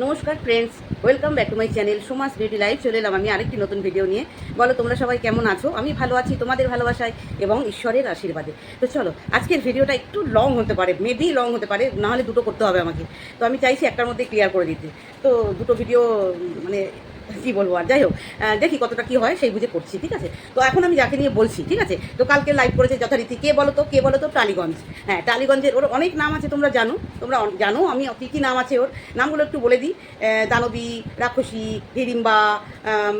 নমস্কার friends welcome back to my channel Suma's beauty live চলে এলাম আমি আরেকটি নতুন ভিডিও নিয়ে। বলো, তোমরা সবাই কেমন আছো? আমি ভালো আছি, তোমাদের ভালোবাসায় এবং ঈশ্বরের আশীর্বাদে। তো চলো, আজকের ভিডিওটা একটু লং হতে পারে মেবি লং হতে পারে নাহলে দুটো করতে হবে আমাকে। তো আমি চাইছি একটার মধ্যে ক্লিয়ার করে দিতে। তো দুটো ভিডিও মানে কি বলব আর? যাই হোক দেখি কতটা কি হয় সেই বুঝে করছি ঠিক আছে? তো এখন আমি যাকে নিয়ে বলছি ঠিক আছে? তো কালকে লাইভ করেছে যথারীতি কে বলো তো কে বলো তো টালিগঞ্জ। হ্যাঁ টালিগঞ্জের ওর অনেক নাম আছে তোমরা জানো তোমরা জানো আমি কী কী নাম আছে ওর? নামগুলো একটু বলে দিই। দানবী রাক্ষসী হিড়িম্বা আম,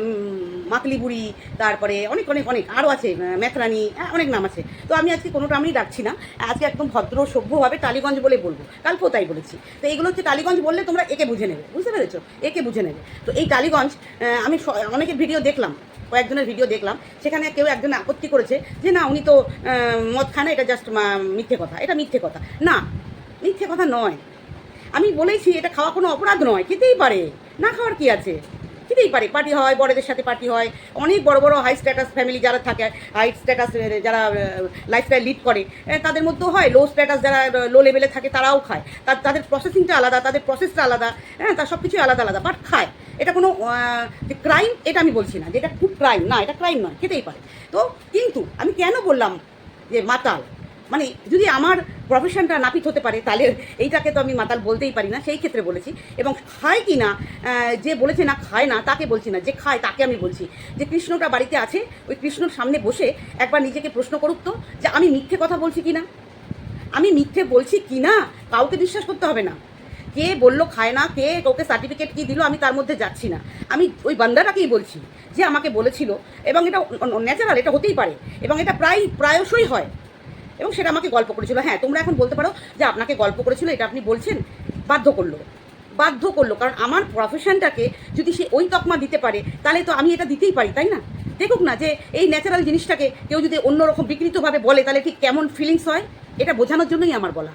মাকলি বুড়ি তারপরে অনেক অনেক অনেক আরও আছে মেথরানি অনেক নাম আছে। তো আমি আজকে কোনোটা আমি ডাকছি না আজকে একদম ভদ্র সভ্যভাবে টালিগঞ্জ বলে বলব। কালকেও তাই বলেছি? তো এইগুলো হচ্ছে টালিগঞ্জ বললে তোমরা একে বুঝে নেবে বুঝতে পেরেছ? একে বুঝে নেবে। তো এই টালিগঞ্জ আমি অনেকের ভিডিও দেখলাম, কয়েকজনের ভিডিও দেখলাম, সেখানে কেউ একজন আপত্তি করেছে যে, না, উনি তো মদ খান এটা জাস্ট মিথ্যে কথা, এটা মিথ্যে কথা। না, মিথ্যে কথা নয়। আমি বলেছি এটা খাওয়া কোনো অপরাধ নয়, খেতেই পারে। না খাওয়ার কি আছে? খেতেই পারে, পার্টি হয়, বড়দের সাথে পার্টি হয়, অনেক বড় বড় হাই স্ট্যাটাস ফ্যামিলি যারা থাকে হাই স্ট্যাটাস যারা লাইফস্টাইল লিড করে তাদের মধ্যেও হয় লো স্ট্যাটাস যারা লো লেভেলে থাকে, তারাও খায়। তাদের প্রসেসিংটা আলাদা, তাদের প্রসেসটা আলাদা হ্যাঁ তার সব কিছুই আলাদা আলাদা বাট খায়। এটা কোনো যে ক্রাইম এটা আমি বলছি না, যে এটা খুব ক্রাইম না, এটা ক্রাইম নয়, খেতেই পারে। তো কিন্তু আমি কেন বললাম যে মাতাল? মানে যদি আমার প্রফেশনটা নাপিত হতে পারে, তাহলে এইটাকে তো আমি মাতাল বলতেই পারি না, সেই ক্ষেত্রে বলেছি। এবং খায় কি না যে বলেছে না খায় না, তাকে বলছি না, যে খায় তাকে আমি বলছি। যে কৃষ্ণটা বাড়িতে আছে, ওই কৃষ্ণর সামনে বসে একবার নিজেকে প্রশ্ন করুক তো, যে আমি মিথ্যে কথা বলছি কি না? আমি মিথ্যে বলছি কি না? কাউকে বিশ্বাস করতে হবে না। কে বলল, খায় না, কে ওকে সার্টিফিকেট কি দিল, আমি তার মধ্যে যাচ্ছি না। আমি ওই বান্দাটাকেই বলছি, যে আমাকে বলেছিল, এবং এটা ন্যাচারাল এটা হতেই পারে, এবং এটা প্রায়, প্রায়শই হয়। এবং সেটা আমাকে গল্প করেছিল। হ্যাঁ তোমরা এখন বলতে পারো যে আপনাকে গল্প করেছিল, এটা আপনি বলছেন, বাধ্য করল। বাধ্য করল, কারণ আমার প্রফেশনটাকে যদি সে ওই তকমা দিতে পারে, তাহলে তো আমি এটা দিতেই পারি, তাই না? দেখুক না যে এই ন্যাচারাল জিনিসটাকে কেউ যদি অন্যরকম বিকৃতভাবে বলে, তাহলে ঠিক কেমন ফিলিংস হয়, এটা বোঝানোর জন্যই আমার বলা।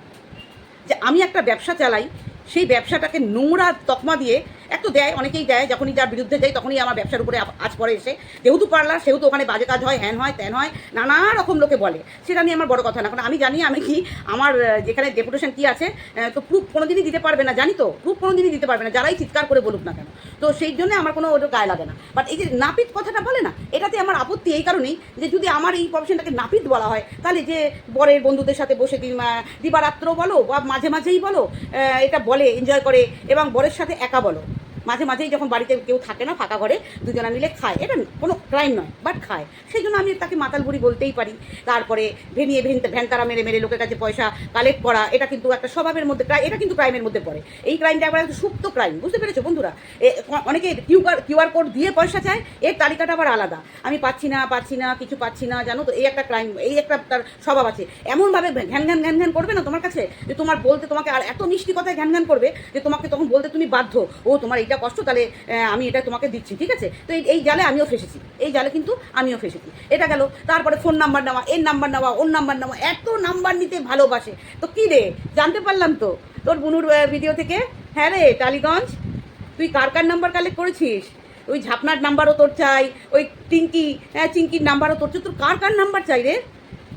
যে আমি একটা ব্যবসা চালাই সেই ব্যবসাটাকে নোংরা তকমা দিয়ে এক তো দেয়, অনেকেই দেয়, যখনই যার বিরুদ্ধে যাই তখনই আমার ব্যবসার উপরে আজ পরে এসে। যেহেতু পার্লার, সেহেতু ওখানে বাজে কাজ হয়, হ্যান হয়, ত্যান হয়, নানা রকম লোকে বলে। সেটা নিয়ে আমার বড় কথা না। কারণ আমি জানি, আমি কি আমার যেখানে ডেপুটেশন কি আছে তো প্রুফ কোনোদিনই দিতে পারবে না। জানি তো প্রুফ কোনোদিনই দিতে পারবে না। যারাই চিৎকার করে বলুক না কেন। তো সেই জন্য আমার কোনো ওটা গায়ে লাগে না। বাট এই যে নাপিত কথাটা বলে না, এটাতে আমার আপত্তি এই কারণেই যে যদি আমার এই প্রফেশনটাকে নাপিত বলা হয়, তাহলে যে বরের বন্ধুদের সাথে বসে দিবারাত্র বলো বা মাঝে মাঝেই বলো এটা বলে এনজয় করে, এবং বরের সাথে একা বলো। মাঝে মাঝেই যখন বাড়িতে কেউ থাকে না ফাঁকা ঘরে, দুজনা মিলে খায়। এটা কোনো ক্রাইম নয় বাট খায়। সেই জন্য আমি তাকে মাতাল বুড়ি বলতেই পারি। তারপরে ভেনিয়ে ভেন ভ্যানতারা মেরে মেরে লোকের কাছে পয়সা কালেক্ট করা, এটা কিন্তু একটা স্বভাবের মধ্যে এটা কিন্তু ক্রাইমের মধ্যে পড়ে। এই ক্রাইমটা আবার একটা সুপ্ত ক্রাইম বুঝতে পেরেছ বন্ধুরা? অনেকে কিউআর কিউআর কোড দিয়ে পয়সা চায়, এর তালিকাটা আবার আলাদা। আমি পাচ্ছি না পাচ্ছি না, কিছু পাচ্ছি না, জানো তো, এই একটা ক্রাইম এই একটা তার স্বভাব আছে। এমনভাবে ঘ্যান ঘ্যান ঘ্যান ঘ্যান করবে না তোমার কাছে? যে তোমার বলতে তোমাকে আর এত মিষ্টি কথায় ঘ্যান ঘ্যান করবে, যে তোমাকে তখন বলতে তুমি বাধ্য, ও, তোমার এইটা কষ্ট, তাহলে আমি এটা তোমাকে দিচ্ছি, ঠিক আছে? তো এই জালে আমিও ফেসেছি। এই জালে কিন্তু আমিও ফেসেছি। এটা গেল। তারপরে ফোন নাম্বার নেওয়া, এর নাম্বার নেওয়া, ওর নাম্বার নেওয়া, এত নাম্বার নিতে ভালোবাসে। তো কী রে? জানতে পারলাম তো। তোর বুনুর ভিডিও থেকে? হ্যাঁ রে, টালিগঞ্জ? তুই কার কার নাম্বার কালেক্ট করেছিস? ওই ঝাপনার নাম্বারও তোর চাই, ওই টিঙ্কি হ্যাঁ চিঙ্কির নাম্বারও তোর চাই। তোর কার কার নাম্বার চাই রে?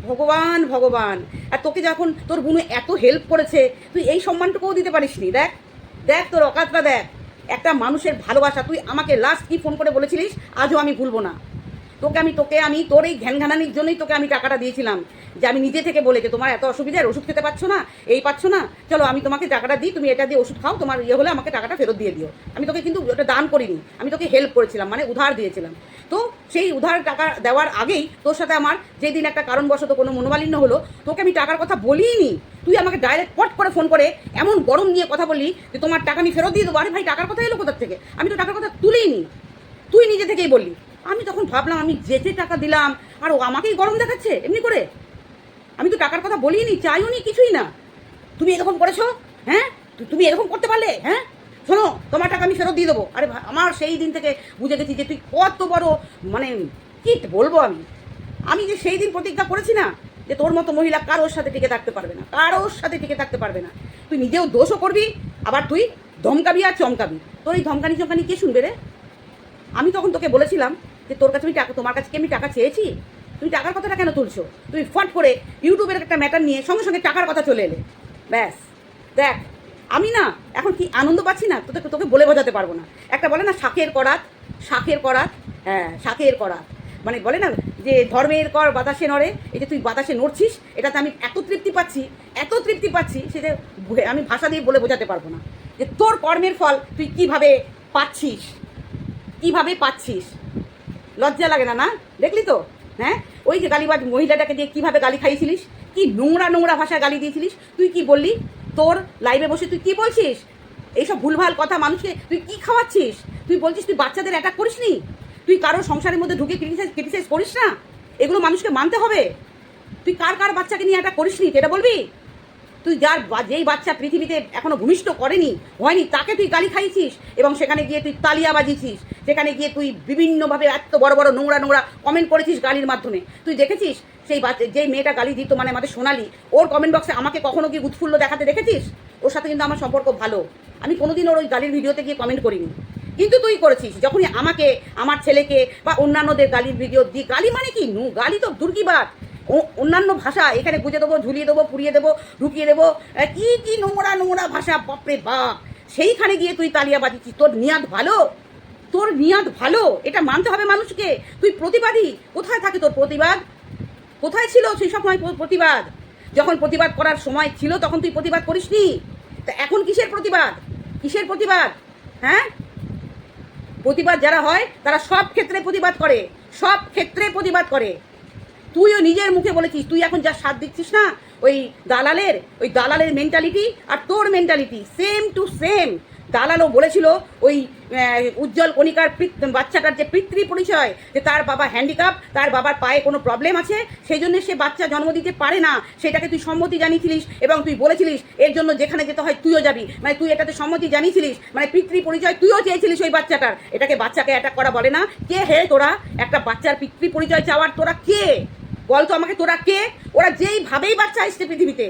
ভগবান ভগবান। আর তোকে যখন তোর বুনু এত হেল্প করেছে, তুই এই সম্মানটুকুও দিতে পারিস নি দেখ। দেখ তোর অকাতটা, দেখ। একটা মানুষের ভালোবাসা। তুই আমাকে লাস্ট কি ফোন করে বলেছিলিস? আজও আমি ভুলবো না। তোকে আমি তোকে আমি, তোর এই ঘ্যানঘানানির জন্যই তোকে আমি টাকাটা দিয়েছিলাম। যে আমি নিজে থেকে বলে যে তোমার এত অসুবিধার ওষুধ খেতে পারছ না, এই পাচ্ছ না, চলো আমি তোমাকে টাকাটা দিই, তুমি এটা দিয়ে ওষুধ খাও, তোমার ইয়ে হলে আমাকে টাকাটা ফেরত দিয়ে দিও। আমি তোকে কিন্তু ওটা দান করিনি, আমি তোকে হেল্প করেছিলাম মানে উধার দিয়েছিলাম। তো সেই উধার টাকা দেওয়ার আগেই তোর সাথে আমার যেদিন একটা কারণবশত কোনো মনোমালিন্য হলো, তোকে আমি টাকার কথা বলিনি। তুই আমাকে ডাইরেক্ট পট করে ফোন করে এমন গরম নিয়ে কথা বললি যে তোমার টাকা আমি ফেরত দিয়ে দেবো। আরে ভাই, টাকার কথা এলো কোথার থেকে? আমি তো টাকার কথা তুলেই নি তুই নিজে থেকেই বললি। আমি তখন ভাবলাম, আমি যেতে টাকা দিলাম, আর ও আমাকেই গরম দেখাচ্ছে, এমনি করে। আমি তো টাকার কথা বলিনি, চাইও নি, কিছুই না। তুমি এরকম করেছ? হ্যাঁ? তুমি এরকম করতে পারলে? হ্যাঁ? শোনো, তোমার টাকা আমি ফেরত দিয়ে দেবো। আরে আমার সেই দিন থেকে বুঝে গেছি যে তুই কত বড় মানে কি বলব আমি। আমি যে সেই দিন প্রতিজ্ঞা করেছি না, যে তোর মতো মহিলা কারোর সাথে টিকে থাকতে পারবে না, কারোর সাথে টিকে থাকতে পারবে না। তুই নিজেও দোষও করবি, আবার তুই ধমকাবি আর চমকাবি। তোর এই ধমকানি চমকানি কে শুনবে রে? আমি তখন তোকে বলেছিলাম যে তোর কাছে আমি টাকা, তোমার কাছে কি আমি টাকা চেয়েছি? তুমি টাকার কথাটা কেন তুলছো? তুমি ফট করে ইউটিউবের একটা ম্যাটার নিয়ে সঙ্গে সঙ্গে টাকার কথা চলে এলে। ব্যাস। দেখ, আমি না এখন কি আনন্দ পাচ্ছি না, তোকে তোকে বলে বোঝাতে পারব না। একটা বলে না, শাকের করাত শাকের করাত হ্যাঁ শাকের করাত। মানে বলে না যে, ধর্মের কর বাতাসে নড়ে, এই যে তুই বাতাসে নড়ছিস, এটাতে আমি এত তৃপ্তি পাচ্ছি, এত তৃপ্তি পাচ্ছি সেটা ভে- আমি ভাষা দিয়ে বলে বোঝাতে পারব না। যে তোর কর্মের ফল তুই কীভাবে পাচ্ছিস? কীভাবে পাচ্ছিস? লজ্জা লাগে না না? দেখলি তো? হ্যাঁ? ওই যে গালিবাজ মহিলাটাকে দিয়ে কীভাবে গালি খাইয়েছিলিস? কি নোংরা নোংরা ভাষায় গালি দিয়েছিলিস? তুই কি বললি? তোর লাইভে বসে তুই কি বলছিস? এইসব ভুলভাল কথা মানুষকে তুই কি খাওয়াচ্ছিস? তুই বলছিস তুই বাচ্চাদের অ্যাটাক করিস নি তুই কারোর সংসারের মধ্যে ঢুকে ক্রিটিসাইজ ক্রিটিসাইজ করিস না? এগুলো মানুষকে মানতে হবে। তুই কার কার বাচ্চাকে নিয়ে অ্যাটাক করিস নি এটা বলবি? তুই যার যেই বাচ্চা পৃথিবীতে এখনও ভূমিষ্ঠ করেনি, হয়নি, তাকে তুই গালি খাইছিস এবং সেখানে গিয়ে তুই তালিয়া বাজিয়েছিস সেখানে গিয়ে তুই বিভিন্নভাবে এত বড় বড় নোংরা নোংরা কমেন্ট করেছিস গালির মাধ্যমে। তুই দেখেছিস সেই বাচ্চা যেই মেয়েটা গালি দিত মানে আমাদের সোনালি, ওর কমেন্ট বক্সে আমাকে কখনো কি উৎফুল্ল দেখাতে দেখেছিস? ওর সাথে কিন্তু আমার সম্পর্ক ভালো। আমি কোনোদিন ওর ওই গালির ভিডিওতে গিয়ে কমেন্ট করিনি। কিন্তু তুই করেছিস, যখনই আমাকে, আমার ছেলেকে বা অন্যান্যদের গালির ভিডিও দি, গালি মানে কি? নু, গালি তো দুর্গিবাদ অন্যান্য ভাষা, এখানে গুজে দেবো, ঝুলিয়ে দেবো, পুড়িয়ে দেবো, ঢুকিয়ে দেবো কি কি নোংরা নোংরা ভাষা, বাপরে বাপ। সেইখানে গিয়ে তুই তালিয়া বাজিছিস তোর নিয়াদ ভালো? তোর নিয়াদ ভালো? এটা মানতে হবে মানুষকে। তুই প্রতিবাদী, কোথায় থাকে তোর প্রতিবাদ? কোথায় ছিল সেই সময় প্রতিবাদ? যখন প্রতিবাদ করার সময় ছিল, তখন তুই প্রতিবাদ করিসনি? তা এখন কিসের প্রতিবাদ? কিসের প্রতিবাদ? হ্যাঁ? প্রতিবাদ যারা হয়, তারা সব ক্ষেত্রে প্রতিবাদ করে। সব ক্ষেত্রে প্রতিবাদ করে। তুইও নিজের মুখে বলেছিস, তুই এখন যা সাথ দিচ্ছিস না, ওই দালালের ওই দালালের মেন্টালিটি আর তোর মেন্টালিটি সেম টু সেম দালালও বলেছিল ওই উজ্জ্বল কণিকার বাচ্চাটার যে পিতৃ পরিচয়, যে তার বাবা হ্যান্ডিক্যাপ তার বাবার পায়ে কোনো প্রবলেম আছে, সেই জন্য সে বাচ্চা জন্ম দিতে পারে না, সেটাকে তুই সম্মতি জানিয়েছিলিস এবং তুই বলেছিলিস, এর জন্য যেখানে যেতে হয় তুইও যাবি। মানে তুই এটাতে সম্মতি জানিয়েছিলিস মানে পিতৃ পরিচয় তুইও চেয়েছিলিস ওই বাচ্চাটার। এটাকে বাচ্চাকে অ্যাটাক করা বলে না, কে হে তোরা? একটা বাচ্চার পিতৃ পরিচয় চাওয়ার তোরা কে? বল তো আমাকে, তোরা কে? ওরা যেইভাবেই বাচ্চা আসছে পৃথিবীতে।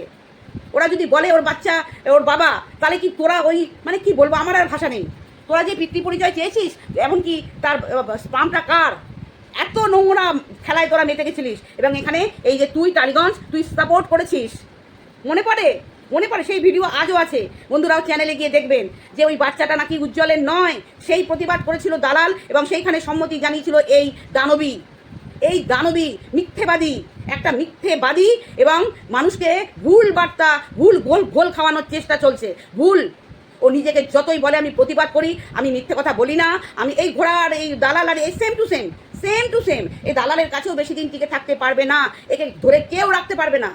ওরা যদি বলে ওর বাচ্চা, ওর বাবা, তাহলে কি তোরা ওই মানে কি বলব, আমার আর ভাষা নেই। তোরা যে পিতৃ পরিচয় চেয়েছিস, এমনকি তার স্পামটা কার? এত নোংরা খেলায় তোরা মেতে গেছিলিস। এবং এখানে এই যে তুই টালিগঞ্জ, তুই সাপোর্ট করেছিস। মনে পড়ে? মনে পড়ে? সেই ভিডিও আজও আছে। বন্ধুরাও চ্যানেলে গিয়ে দেখবেন যে ওই বাচ্চাটা নাকি উজ্জ্বলের নয়, সেই প্রতিবাদ করেছিল দালাল এবং সেইখানে সম্মতি জানিয়েছিল এই দানবী। এই দানবী, মিথ্যেবাদী, একটা মিথ্যেবাদী এবং মানুষকে ভুল বার্তা, ভুল গোল গোল খাওয়ানোর চেষ্টা চলছে। ভুল। ও নিজেকে যতই বলে আমি প্রতিবাদ করি, আমি মিথ্যে কথা বলি না। আমি এই ঘোড়ার, এই দালাল আর এই same to same same to same এই দালালের কাছেও বেশি দিন টিকে থাকতে পারবে না। একে ধরে কেউ রাখতে পারবে না।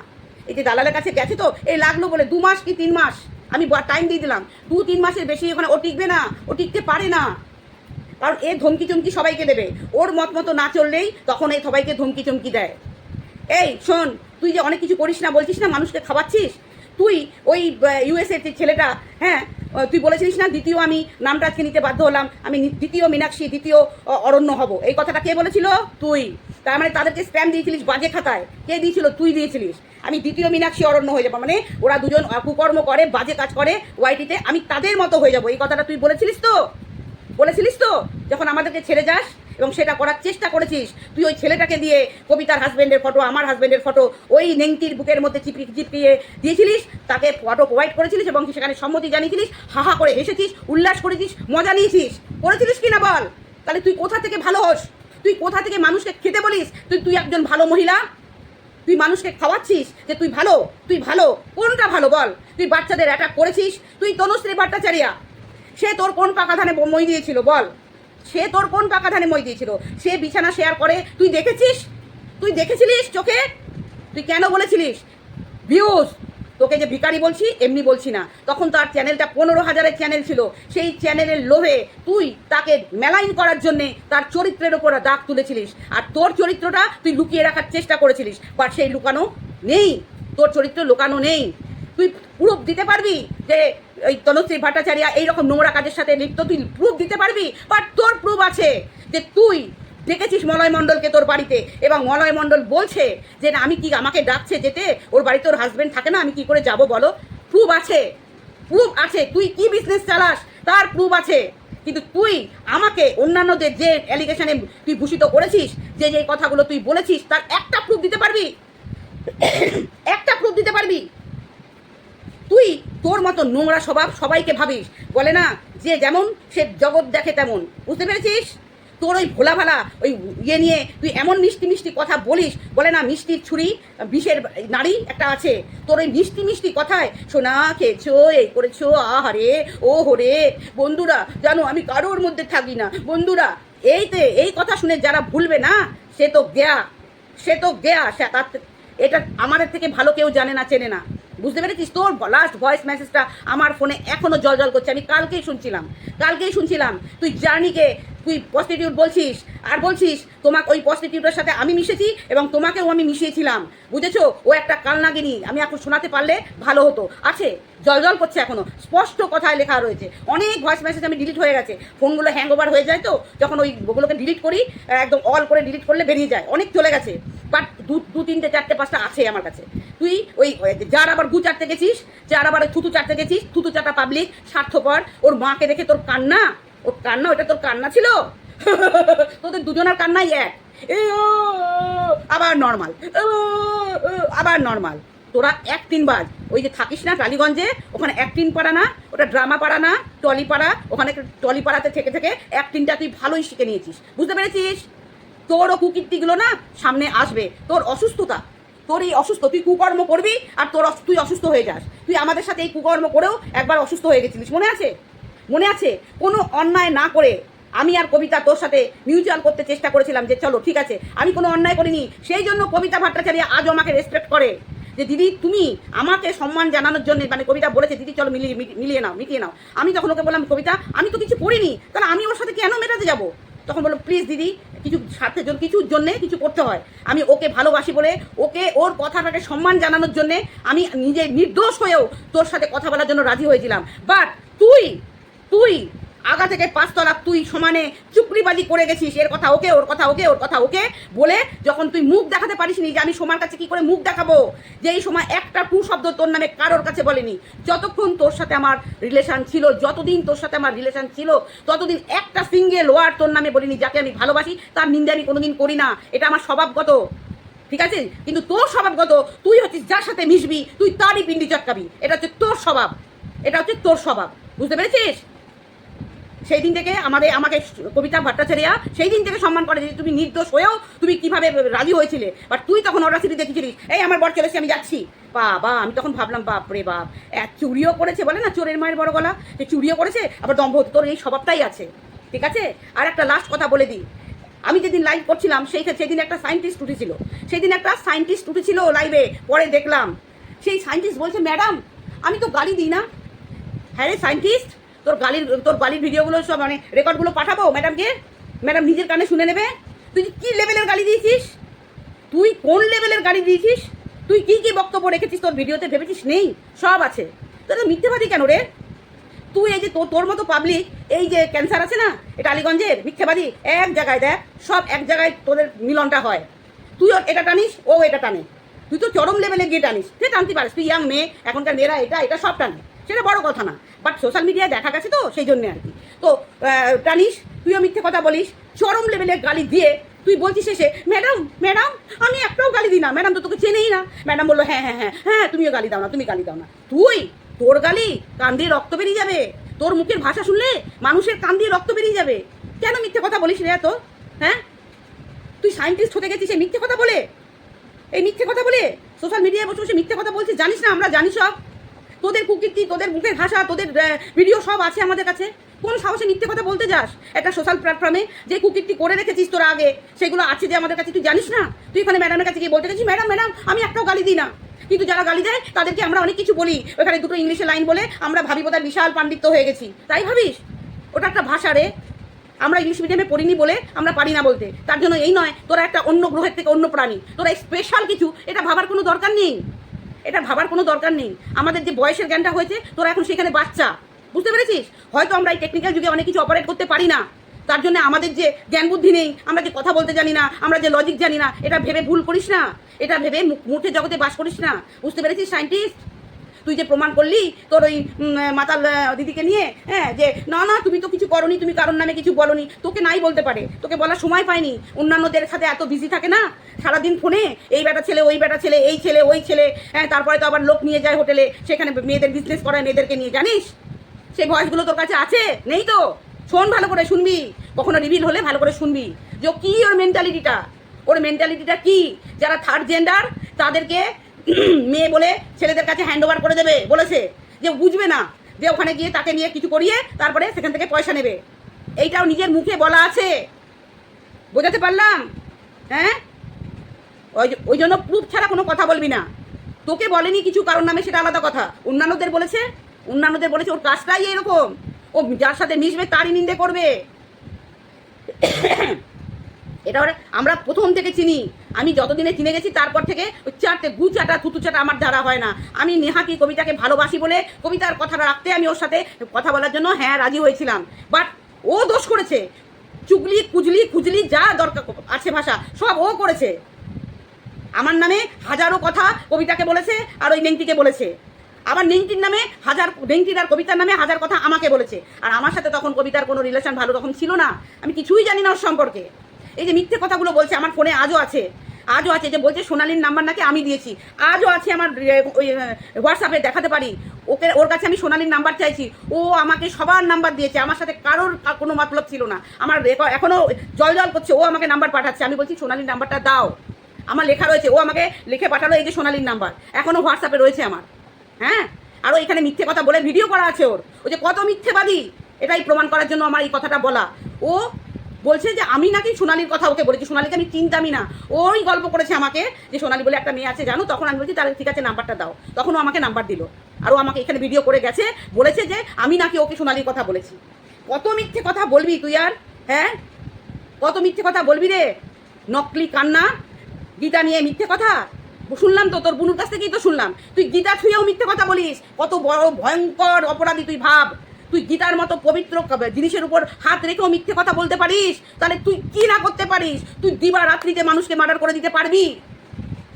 এই যে দালালের কাছে গেছে তো এই লাগল বলে দু মাস কি তিন মাস? আমি টাইম দিয়ে দিলাম। দু তিন মাসের বেশি ওখানে ও টিকবে না, ও টিকতে পারে না। কারণ এ ধমকি চমকি সবাইকে দেবে। ওর মত মতো না চললেই তখন এই সবাইকে ধমকি চমকি দেয়। এই, শোন, তুই যে অনেক কিছু করিস না, বলছিস না মানুষকে খাওয়াচ্ছিস? তুই ওই ইউএসএর যে ছেলেটা হ্যাঁ তুই বলেছিলিস না দ্বিতীয় আমি নামটা আজকে নিতে বাধ্য হলাম, আমি দ্বিতীয় মীনাক্ষী, দ্বিতীয় অরণ্য হব। এই কথাটা কে বলেছিল? তুই। তার মানে তাদেরকে স্ট্যাম্প দিয়েছিলিস বাজে খাতায়। কে দিয়েছিল? তুই দিয়েছিলিস। আমি দ্বিতীয় মীনাক্ষী অরণ্য হয়ে যাব। মানে ওরা দুজন কুকর্ম করে, বাজে কাজ করে ওয়াইটিতে আমি তাদের মতো হয়ে যাব। এই কথাটা তুই বলেছিলিস তো? বলেছিলিস তো, যখন আমাদেরকে ছেড়ে যাস এবং সেটা করার চেষ্টা করেছিস, তুই ওই ছেলেটাকে দিয়ে কবিতার হাজবেন্ডের ফটো আমার হাজবেন্ডের ফটো ওই নেংটির বুকের মধ্যে চিপি চিপিয়ে দিয়েছিলিস, তাকে ফটো প্রোভাইড করেছিলিস এবং সেখানে সম্মতি জানিয়েছিলিস হাহা করে হেসেছিস, উল্লাস করেছিস, মজা নিয়েছিস। করেছিলিস কি না বল? তাহলে তুই কোথা থেকে ভালো হোস? তুই কোথা থেকে মানুষকে খেতে বলিস? তুই তুই একজন ভালো মহিলা? তুই মানুষকে খাওয়াচ্ছিস যে তুই ভালো? তুই ভালো? কোনটা ভালো বল? তুই বাচ্চাদের অ্যাটাক করেছিস? তুই তনুশ্রী ভট্টাচারিয়া। সে তোর কোন পাকা ধানে মই দিয়েছিল, বল। সে তোর কোন পাকা ধানে মই দিয়েছিল? সে বিছানা শেয়ার করে, তুই দেখেছিস? তুই দেখেছিলিস চোখে? তুই কেন বলেছিলিস? ভিউজ তোকে যে ভিখারি বলছি, এমনি বলছি না। তখন তার চ্যানেলটা পনেরো হাজারের চ্যানেল ছিল। সেই চ্যানেলের লোভে তুই তাকে মেলাইন করার জন্যে তার চরিত্রের ওপর দাগ তুলেছিলিস। আর তোর চরিত্রটা তুই লুকিয়ে রাখার চেষ্টা করেছিলিস। বাট সেই লুকানো নেই। তোর চরিত্র লুকানো নেই। তুই প্রুফ দিতে পারবি যে ওই তনুশ্রী ভট্টাচার্য এইরকম নোংরা কাজের সাথে লিপ্ত, তুই প্রুফ দিতে পারবি? বাট তোর প্রুফ আছে যে তুই ডেকেছিস মলয় মণ্ডলকে তোর বাড়িতে এবং মলয় মণ্ডল বলছে যে না, আমি কি আমাকে ডাকছে যেতে? ওর বাড়িতে ওর হাজব্যান্ড থাকে না, আমি কি করে যাব বলো? প্রুফ আছে। প্রুফ আছে। তুই কি বিজনেস চালাস? তার প্রুফ আছে। কিন্তু তুই আমাকে অন্যান্যদের যে অ্যালিগেশনে তুই ভূষিত করেছিস, যে যে কথাগুলো তুই বলেছিস, তার একটা প্রুফ দিতে পারবি? একটা প্রুফ দিতে পারবি? তুই তোর মতো নোংরা স্বভাব সবাইকে ভাবিস। বলে না, যে যেমন সে জগৎ দেখে তেমন। বুঝতে পেরেছিস? তোর ওই ভোলা ভালা ওই ইয়ে নিয়ে তুই এমন মিষ্টি মিষ্টি কথা বলিস। বলে না, মিষ্টির ছুরি, বিষের নারী একটা আছে। তোর ওই মিষ্টি মিষ্টি কথায়, সোনা খেয়েছো, এই করেছ, আহারে, ও হরে বন্ধুরা, জানো, আমি কারোর মধ্যে থাকি না। বন্ধুরা, এইতে, এই কথা শুনে যারা ভুলবে না, সে তো গেয়া। সে তো গেয়া, সে তার এটা আমাদের থেকে ভালো কেউ জানে না, চেনে না। বুঝতে পেরেছিস? তোর লাস্ট ভয়েস মেসেজটা আমার ফোনে এখনও জল জল করছে। আমি কালকেই শুনছিলাম। কালকেই শুনছিলাম। তুই জার্নিকে তুই প্রস্টিটিউট বলছিস, আর বলছিস, তোমাকে ওই প্রস্টিটিউটের সাথে আমি মিশেছি এবং তোমাকেও আমি মিশিয়েছিলাম। বুঝেছ? ও একটা কালনাগিনী। আমি এখন শোনাতে পারলে ভালো হতো। আছে? জল জল করছে এখনও। স্পষ্ট কথায় লেখা রয়েছে। অনেক ভয়েস মেসেজ আমি ডিলিট হয়ে গেছে। ফোনগুলো হ্যাং ওভার হয়ে যায় তো? যখন ওই ওগুলোকে ডিলিট করি, একদম অল করে ডিলিট করলে বেরিয়ে যায়। অনেক চলে গেছে। বাট দু দু, তিনটে, চারটে, পাঁচটা আছে আমার কাছে। তুই ওই যার আবার গু চাটতে গেছিস, যার আবার ওই থুতু চাটতে গেছিস, থুতু চাটা পাবলিক স্বার্থপর। ওর মাকে দেখে তোর কান্না? ওর কান্না ওটা তোর কান্না ছিল? তোদের দুজনের কান্নাই এক। ও, আবার নর্মাল আবার নর্মাল তোরা এক তিন তিনবার ওই যে থাকিস না টালিগঞ্জে ওখানে একটিন পাড়া না ওটা ড্রামা পাড়া না টলি পাড়া ওখানে টলি পাড়াতে থেকে থেকে একটিনটা তুই ভালোই শিখে নিয়েছিস। বুঝতে পেরেছিস? তোরও কুকীর্তিগুলো না সামনে আসবে। তোর অসুস্থতা তোর এই অসুস্থ তুই কুকর্ম করবি আর তোর তুই অসুস্থ হয়ে যাস। তুই আমাদের সাথে এই কুকর্ম করেও একবার অসুস্থ হয়ে গেছিলিস মনে আছে? মনে আছে? কোনো অন্যায় না করে আমি আর কবিতা তোর সাথে মিউচুয়াল করতে চেষ্টা করেছিলাম যে চলো, ঠিক আছে। আমি কোনো অন্যায় করিনি। সেই জন্য কবিতা ভট্টাচার্য আজও আমাকে রেসপেক্ট করে। যে দিদি, তুমি আমাকে সম্মান জানানোর জন্য মানে কবিতা বলেছে, দিদি চলো মিলিয়ে মিলিয়ে নাও, মিটিয়ে নাও। আমি তখন ওকে বললাম, কবিতা, আমি তো কিছু করিনি। তাহলে আমি ওর সাথে কেন মেটাতে যাব? তখন বলল প্লিজ দিদি, কিছু স্বার্থের জন্য কিছুর জন্যে কিছু করতে হয়। আমি ওকে ভালোবাসি বলে, ওকে ওর কথাটাকে সম্মান জানানোর জন্যে আমি নিজে নির্দোষ হয়েও তোর সাথে কথা বলার জন্য রাজি হয়েছিলাম। বাট তুই তুই আগা থেকে পাঁচতলা তুই সমানে চুকরিবাজি করে গেছিস, এর কথা ওকে, ওর কথা ওকে, ওর কথা ওকে বলে যখন তুই মুখ দেখাতে পারিসনি যে আমি সোমার কাছে কি করে মুখ দেখাবো, যে এই সময় একটা টু শব্দ তোর নামে কারোর কাছে বলেনি। যতক্ষণ তোর সাথে আমার রিলেশন ছিল, যতদিন তোর সাথে আমার রিলেশন ছিল, ততদিন একটা সিঙ্গেল ওয়ার্ড তোর নামে বলিনি যাকে আমি ভালোবাসি, তার নিন্দে আমি কোনোদিন করি না। এটা আমার স্বভাবগত। ঠিক আছে? কিন্তু তোর স্বভাবগত, তুই হচ্ছিস যার সাথে মিশবি, তুই তারই পিন্ডি চটকাবি। এটা হচ্ছে তোর স্বভাব। এটা হচ্ছে তোর স্বভাব। বুঝতে পেরেছিস? সেই দিন থেকে আমাদের, আমাকে কবিতা ভট্টাচার্যা সেই দিন থেকে সম্মান করে যে তুমি নির্দোষ হয়েও তুমি কীভাবে রাজি হয়েছিলে। বাট তুই তখন অরাসিটি দেখেছিলিস এই আমার বর চলেছে, আমি যাচ্ছি। বাবা, আমি তখন ভাবলাম বাপ রে বাপ, এক চুরিও করেছে বলে না চোরের মায়ের বড় গলা? যে চুরিও করেছে, আবার দম্ভ তোর এই স্বভাবটাই আছে। ঠিক আছে? আর একটা লাস্ট কথা বলে দিই। আমি যেদিন লাইভ করছিলাম, সেই সেদিন একটা সায়েন্টিস্ট উঠেছিল সেদিন একটা সায়েন্টিস্ট উঠেছিল লাইভে পরে দেখলাম। সেই সায়েন্টিস্ট বলছে, ম্যাডাম, আমি তো গালি দিই না। হ্যাঁ রে সায়েন্টিস্ট তোর গালির তোর গালির ভিডিওগুলো সব মানে রেকর্ডগুলো পাঠাবো ম্যাডামকে? ম্যাডাম নিজের কানে শুনে নেবে। তুই কি লেভেলের গালি দিয়েছিস? তুই কোন লেভেলের গালি দিয়েছিস? তুই কি কি বক্তব্য রেখেছিস তোর ভিডিওতে? ভেবেছিস নেই? সব আছে। তোর মিথ্যেবাদী কেন রে? তুই এই যে তোর মতো পাবলিক এই যে ক্যান্সার আছে না, এটা আলীগঞ্জের মিথ্যাবাদী, এক জায়গায় দেখ, সব এক জায়গায় তোদের মিলনটা হয়। তুইও এটা টানিস, ও এটা টানে। তুই তো চরম লেভেলে গিয়ে টানিস। তুই টানতে পারিস, তুই ইয়াং মেয়ে, এখনকার মেয়েরা এটা এটা সব টানে। সেটা বড় কথা না। বাট সোশ্যাল মিডিয়ায় দেখা গেছে তো, সেই জন্য আর কি। তো টানিস তুইও মিথ্যে কথা বলিস, চরম লেভেলের গালি দিয়ে তুই বলছিস শেষে ম্যাডাম ম্যাডাম আমি একটাও গালি দিই না। ম্যাডাম তো তোকে চেনেই না। ম্যাডাম বলল হ্যাঁ হ্যাঁ হ্যাঁ হ্যাঁ তুমিও গালি দাও না, তুমি গালি দাও না। তুই, তোর গালি কান দিয়ে রক্ত বেরিয়ে যাবে। তোর মুখের ভাষা শুনলে মানুষের কান দিয়ে রক্ত বেরিয়ে যাবে। কেন মিথ্যে কথা বলিস রে এত? হ্যাঁ? তুই সায়েন্টিস্ট হতে গেছিস এই মিথ্যে কথা বলে? এই মিথ্যে কথা বলে? সোশ্যাল মিডিয়ায় বসে বসে মিথ্যে কথা বলছিস? জানিস না, আমরা জানি সব। তোদের কুকীর্তি, তোদের মুখের ভাষা, তোদের ভিডিও সব আছে আমাদের কাছে। কোন সাহসে মিথ্যে কথা বলতে যাস? একটা সোশ্যাল প্ল্যাটফর্মে যে কুকীর্তি করে রেখেছিস তোরা আগে, সেগুলো আছে যে আমাদের কাছে। তুই জানিস না? তুই ওখানে ম্যাডামের কাছে গিয়ে বলতে গেছিস ম্যাডাম ম্যাডাম আমি একটাও গালি দিই না। কিন্তু যারা গালি দেয়, তাদেরকে আমরা অনেক কিছু বলি। ওখানে দুটো ইংলিশে লাইন বলে আমরা ভাবি বোধহয় বিশাল পাণ্ডিত্য হয়ে গেছি। তাই ভাবিস? ওটা একটা ভাষা রে। আমরা ইংলিশ মিডিয়ামে পড়িনি বলে আমরা পারি না বলতে। তার জন্য এই নয়, তোরা একটা অন্য গ্রহের থেকে অন্য প্রাণী। তোরা স্পেশাল কিছু, এটা ভাবার কোনো দরকার নেই। এটা ভাবার কোনো দরকার নেই। আমাদের যে বয়সের জ্ঞানটা হয়েছে, তোরা এখন সেখানে বাচ্চা। বুঝতে পেরেছিস? হয়তো আমরা এই টেকনিক্যাল যুগে অনেক কিছু অপারেট করতে পারি না। তার জন্য আমাদের যে জ্ঞান বুদ্ধি নেই, আমরা যে কথা বলতে জানি না, আমরা যে লজিক জানি না, এটা ভেবে ভুল করিস না। এটা ভেবে মু- মুঠে জগতে বাস করিস না। বুঝতে পেরেছিস সায়েন্টিস্ট তুই যে প্রমাণ করলি তোর ওই মাতাল দিদিকে নিয়ে হ্যাঁ যে না না, তুমি তো কিছু করনি, তুমি কারোর নামে কিছু বলনি, তোকে নাই বলতে পারে, তোকে বলার সময় পায়নি অন্যান্যদের সাথে এত বিজি থাকে না, সারাদিন ফোনে, এই বেটা ছেলে, ওই বেটা ছেলে, এই ছেলে, ওই ছেলে হ্যাঁ তারপরে তো আবার লোক নিয়ে যায় হোটেলে, সেখানে মেয়েদের বিজনেস করায় মেয়েদেরকে নিয়ে, জানিস? সেই ভয়েসগুলো তোর কাছে আছে? নেই তো? শোন ভালো করে শুনবি, কখনো রিভিল হলে ভালো করে শুনবি, যে কি ওর মেন্টালিটিটা ওর মেন্টালিটিটা কি? যারা থার্ড জেন্ডার তাদেরকে মেয়ে বলে ছেলেদের কাছে হ্যান্ড ওভার করে দেবে, বলেছে। যে বুঝবে না যে ওখানে গিয়ে তাকে নিয়ে কিছু করিয়ে তারপরে সেখান থেকে পয়সা নেবে। এইটাও নিজের মুখে বলা আছে। বোঝাতে পারলাম? হ্যাঁ? ওই ওই জন্য প্রুফ ছাড়া কোনো কথা বলবি না। তোকে বলেনি কিছু কারণ নামে, সেটা আলাদা কথা। অন্যান্যদের বলেছে? অন্যান্যদের বলেছে, ওর কাজটাই এরকম। ও যার সাথে মিশবে, তারই নিন্দে করবে। এটা আমরা প্রথম থেকে চিনি। আমি যতদিনে চিনে গেছি, তারপর থেকে ওই চারটে গু চাটা, থুতু চাটা আমার দ্বারা হয় না। আমি নেহাকি কবিতাকে ভালোবাসি বলে কবিতার কথাটা রাখতে আমি ওর সাথে কথা বলার জন্য হ্যাঁ রাজি হয়েছিলাম। বাট ও দোষ করেছে। চুগলি, কুজলি কুজলি যা দরকার আছে ভাষা, সব ও করেছে। আমার নামে হাজারো কথা কবিতাকে বলেছে আর ওই নেংটিকে বলেছে। আবার নেংটির নামে হাজার, নেংটির আর কবিতার নামে হাজার কথা আমাকে বলেছে। আর আমার সাথে তখন কবিতার কোনো রিলেশন ভালো রকম ছিল না। আমি কিছুই জানি না ওর সম্পর্কে। এই যে মিথ্যে কথাগুলো বলছে, আমার ফোনে আজও আছে। আজও আছে যে বলছে সোনালির নাম্বার নাকি আমি দিয়েছি। আজও আছে আমার ওই হোয়াটসঅ্যাপে দেখাতে পারি। ওকে, ওর কাছে আমি সোনালির নাম্বার চাইছি। ও আমাকে সবার নাম্বার দিয়েছে, আমার সাথে কারোর কোনো মতলব ছিল না। আমার এখনও জল জল করছে, ও আমাকে নাম্বার পাঠাচ্ছে। আমি বলছি, সোনালির নাম্বারটা দাও। আমার লেখা রয়েছে, ও আমাকে লিখে পাঠালো এই যে সোনালির নাম্বার। এখনও হোয়াটসঅ্যাপে রয়েছে আমার। হ্যাঁ? আরও এখানে মিথ্যে কথা বলে ভিডিও করা আছে ওর। ও যে কত মিথ্যেবাদী, এটাই প্রমাণ করার জন্য আমার এই কথাটা বলা। ও বলছে যে আমি নাকি সোনালির কথা ওকে বলেছি। সোনালিকে আমি চিনতামই না। ওই গল্প করেছে আমাকে যে সোনালি বলে একটা মেয়ে আছে, জানো? তখন আমি বলছি, তাহলে ঠিক আছে, নাম্বারটা দাও। তখন ও আমাকে নাম্বার দিল। আর ও আমাকে এখানে ভিডিও করে গেছে, বলেছে যে আমি নাকি ওকে সোনালির কথা বলেছি। কত মিথ্যে কথা বলবি তুই আর হ্যাঁ? কত মিথ্যে কথা বলবি রে? নকলি কান্না। গীতা নিয়ে মিথ্যে কথা? শুনলাম তো, তোর বুনুর কাছ থেকেই তো শুনলাম। তুই গীতা ছুঁয়েও মিথ্যে কথা বলিস। কত বড় ভয়ঙ্কর অপরাধী তুই ভাব। তুই গীতার মতো পবিত্র জিনিসের উপর হাত রেখেও মিথ্যে কথা বলতে পারিস? তাহলে তুই কি না করতে পারিস? তুই দিবা রাত্রিতে মানুষকে মার্ডার করে দিতে পারবি?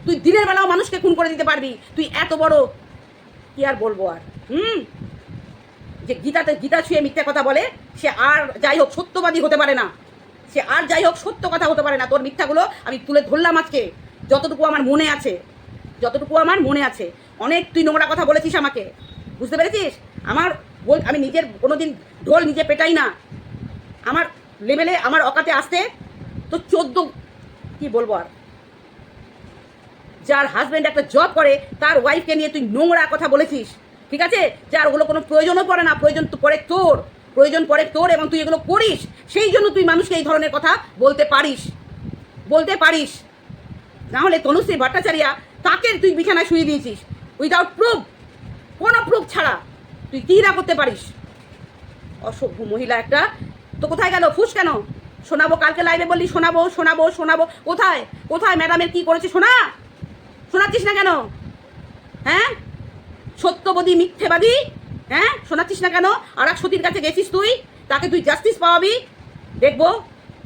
তুই দিনের বেলাও মানুষকে খুন করে দিতে পারবি? তুই এত বড়, কি আর বলব আর? হুম? যে গীতাতে, গীতা ছুঁয়ে মিথ্যে কথা বলে, সে আর যাই হোক সত্যবাদী হতে পারে না। সে আর যাই হোক সত্য কথা হতে পারে না। তোর মিথ্যাগুলো আমি তুলে ধরলাম আজকে। যতটুকু আমার মনে আছে, যতটুকু আমার মনে আছে। অনেক তুই নোংরা কথা বলেছিস আমাকে। বুঝতে পেরেছিস? আমার বল আমি নিজের কোনোদিন ঢোল নিজে পেটাই না। আমার লেভেলে আমার অকাতে আসতে তো চোদ্দ কি বলব আর? যার হাজব্যান্ড একটা জব করে, তার ওয়াইফকে নিয়ে তুই নোংরা কথা বলেছিস, ঠিক আছে? যার ওগুলো কোনো প্রয়োজনও পড়ে না, প্রয়োজন তো পড়ে তোর, প্রয়োজন পড়ে তোর এবং তুই এগুলো করিস, সেই জন্য তুই মানুষকে এই ধরনের কথা বলতে পারিস বলতে পারিস। না হলে তনুশ্রী ভট্টাচার্যা তাকে তুই বিছানায় শুয়ে দিয়েছিস উইদাউট প্রুফ কোনো প্রুফ ছাড়া। তুই কী না করতে পারিস? অসভ্য মহিলা একটা। তো কোথায় গেল? ফুস কেন? শোনাবো, কালকে লাইভে বললি শোনাবো শোনাবো শোনাবো। কোথায়? কোথায় ম্যাডামের কি করেছে? শোনা! শোনাচ্ছিস না কেন? হ্যাঁ? সত্যবাদী, মিথ্যেবাদী? হ্যাঁ? শোনাচ্ছিস না কেন? আর এক সতীর কাছে গেছিস তুই? তাকে তুই জাস্টিস পাওয়াবি? দেখব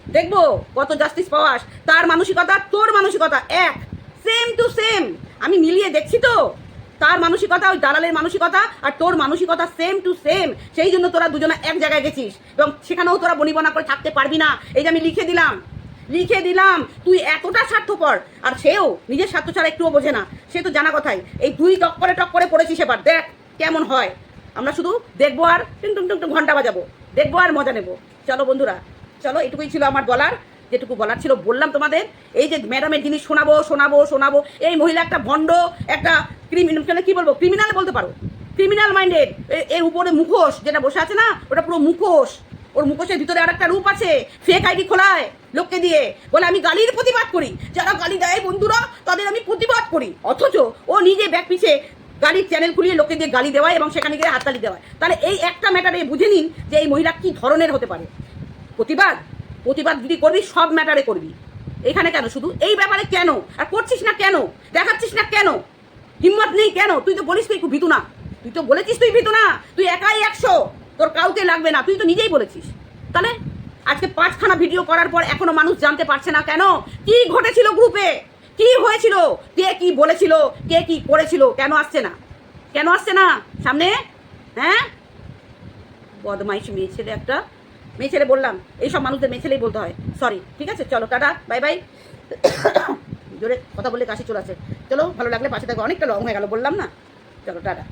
দেখব কত জাস্টিস পাওয়াস। তার মানসিকতা, তোর মানসিকতা এক। সেম টু সেম আমি মিলিয়ে দেখছি তো। তার মানসিকতা, ওই দালালের মানসিকতা আর তোর মানসিকতা সেম টু সেম সেই জন্য তোরা দুজনে এক জায়গায় গেছিস এবং সেখানেও তোরা বনিবনা করে থাকতে পারবি না। এই যে আমি লিখে দিলাম লিখে দিলাম, তুই এতটা স্বার্থপর, আর সেও নিজের স্বার্থ ছাড়া একটুও বোঝে না। সে তো জানা কথাই। এই দুই টক্করে টক্করে পড়েছিস এবার, দেখ কেমন হয়। আমরা শুধু দেখব আর টুং টুং টুং টুং ঘণ্টা বাজাবো, দেখব আর মজা নেব। চলো বন্ধুরা, চলো এটুকুই ছিল আমার বলার। যেটুকু বলার ছিল, বললাম তোমাদের। এই যে ম্যাডামের জিনিস শোনাবো শোনাবো শোনাবো, এই মহিলা একটা ভণ্ড, একটা ক্রিমিনাল কি বলব ক্রিমিনাল বলতে পারো। ক্রিমিনাল মাইন্ডেড এর উপরে মুখোশ, যেটা বসে আছে না, ওটা পুরো মুখোশ। ওর মুখোশের ভিতরে আর একটা রূপ আছে ফেক আইডি খোলায় লোককে দিয়ে। বলে আমি গালির প্রতিবাদ করি। যারা গালি দেয় বন্ধুরা, তাদের আমি প্রতিবাদ করি। অথচ ও নিজে ব্যাক পিছে গালির চ্যানেল খুলিয়ে লোকে দিয়ে গালি দেওয়ায় এবং সেখানে গিয়ে হাততালি দেওয়ায়। তাহলে এই একটা ম্যাটারে বুঝে নিন যে এই মহিলা কি ধরনের হতে পারে। প্রতিবাদ? প্রতিবাদ যদি করবি, সব ম্যাটারে করবি। এখানে কেন? শুধু এই ব্যাপারে কেন? আর করছিস না কেন? দেখাচ্ছিস না কেন? হিম্মত নেই কেন? তুই তো বলিস তুই ভিতু না। তুই তো বলেছিস তুই ভিতু না। তুই একাই একশো। তোর কাউকে লাগবে না। তুই তো নিজেই বলেছিস। তাহলে আজকে পাঁচখানা ভিডিও করার পর এখনও মানুষ জানতে পারছে না কেন? কি ঘটেছিল গ্রুপে কি হয়েছিল? কে কি বলেছিল? কে কি করেছিল? কেন আসছে না? কেন আসছে না? সামনে? হ্যাঁ? বদমাইশ মেয়ে ছেলে একটা মেয়ে ছেলে বললাম এইসব মানুষদের মেয়ে ছেলেই বলতে হয়। সরি ঠিক আছে? চলো, টাটা বাই বাই জোরে কথা বলে কাশি চলে আসে। চলো, ভালো লাগলে পাশে থাকো। অনেকটা লং হয়ে গেলো, বললাম না? চলো, টাটা।